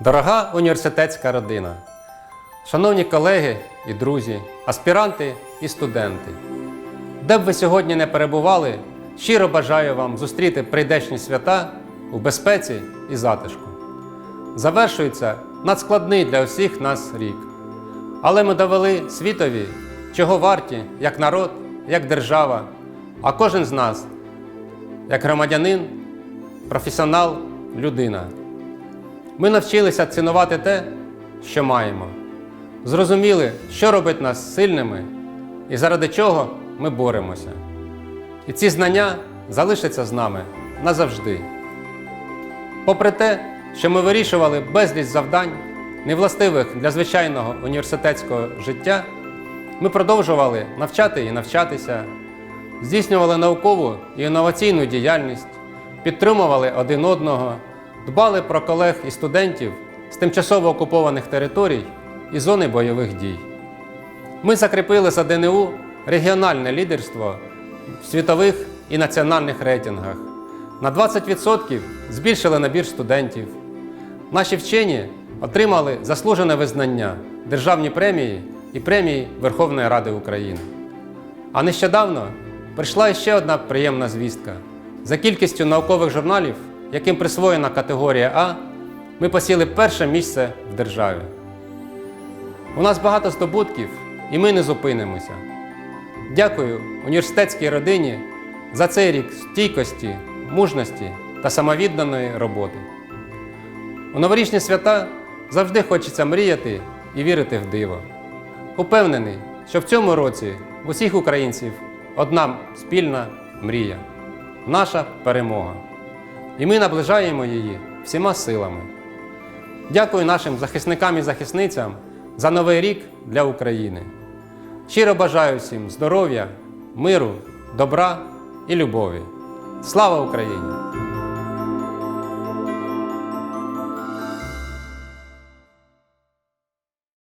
Дорога університетська родина, шановні колеги і друзі, аспіранти і студенти, де б ви сьогодні не перебували, щиро бажаю вам зустріти прийдешні свята у безпеці і затишку. Завершується надскладний для всіх нас рік. Але ми довели світові, чого варті як народ, як держава, а кожен з нас, як громадянин, професіонал, людина. Ми навчилися цінувати те, що маємо. Зрозуміли, що робить нас сильними і заради чого ми боремося. І ці знання залишаться з нами назавжди. Попри те, що ми вирішували безліч завдань, невластивих для звичайного університетського життя, ми продовжували навчати і навчатися, здійснювали наукову і інноваційну діяльність, підтримували один одного, дбали про колег і студентів з тимчасово окупованих територій і зони бойових дій. Ми закріпили за ДНУ регіональне лідерство в світових і національних рейтингах. На 20% збільшили набір студентів. Наші вчені отримали заслужене визнання, державні премії і премії Верховної Ради України. А нещодавно прийшла ще одна приємна звістка. За кількістю наукових журналів, яким присвоєна категорія А, ми посіли перше місце в державі. У нас багато здобутків, і ми не зупинимося. Дякую університетській родині за цей рік стійкості, мужності та самовідданої роботи. У новорічні свята завжди хочеться мріяти і вірити в диво. Упевнений, що в цьому році усіх українців одна спільна мрія наша перемога. І ми наближаємо її всіма силами. Дякую нашим захисникам і захисницям за новий рік для України. Щиро бажаю всім здоров'я, миру, добра і любові. Слава Україні!